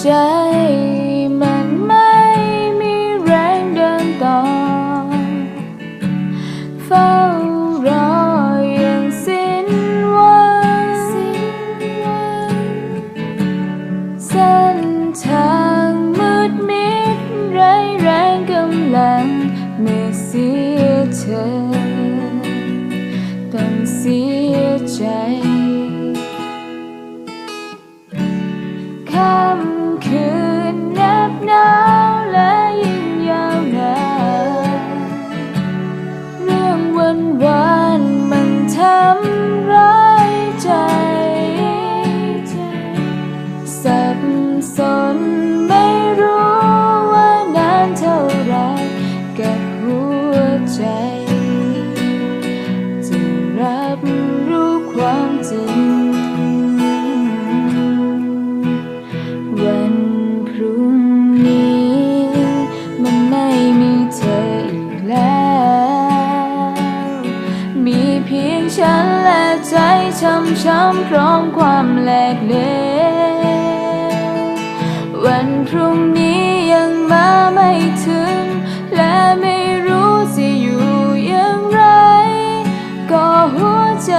ใจมันไม่มีแรงเดินต่อ เฝ้ารออย่างสิ้นหวังเส้นทางมืดมิดไร้แรงกำลังเมื่อเสียเธอต้องเสียใจ ฉันและใจช้ำช้ำพร้อมความแหลกเหลววันพรุ่งนี้ยังมาไม่ถึง และไม่รู้จะอยู่อย่างไร ก็หัวใจ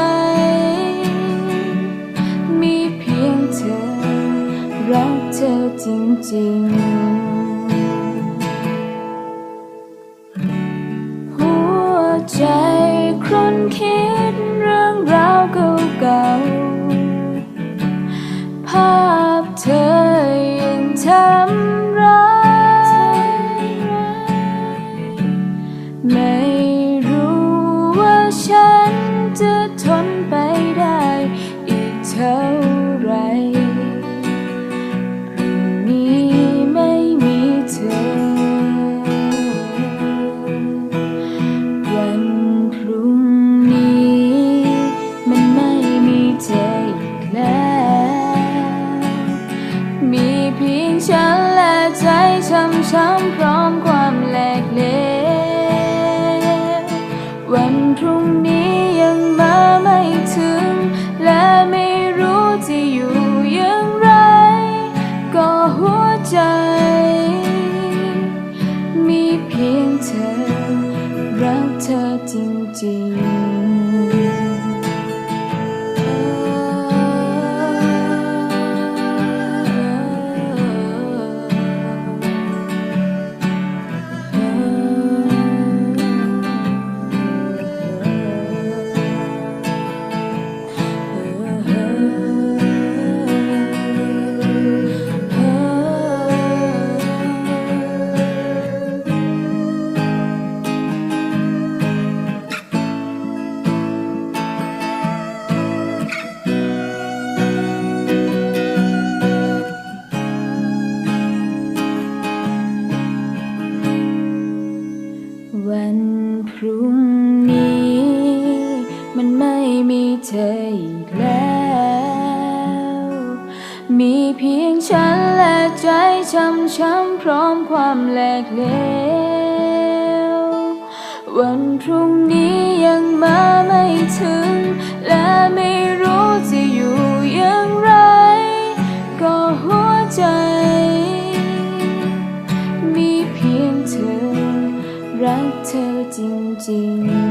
มีเพียงเธอ รักเธอจริงๆ ช้ำพร้อมความแหลกเหลววันพรุ่ง วันพรุ่งนี้ มันไม่มีเธออีกแล้ว มีเพียงฉันและใจช้ำช้ำพร้อมความแหลกเหลว วันพรุ่งนี้ มีเ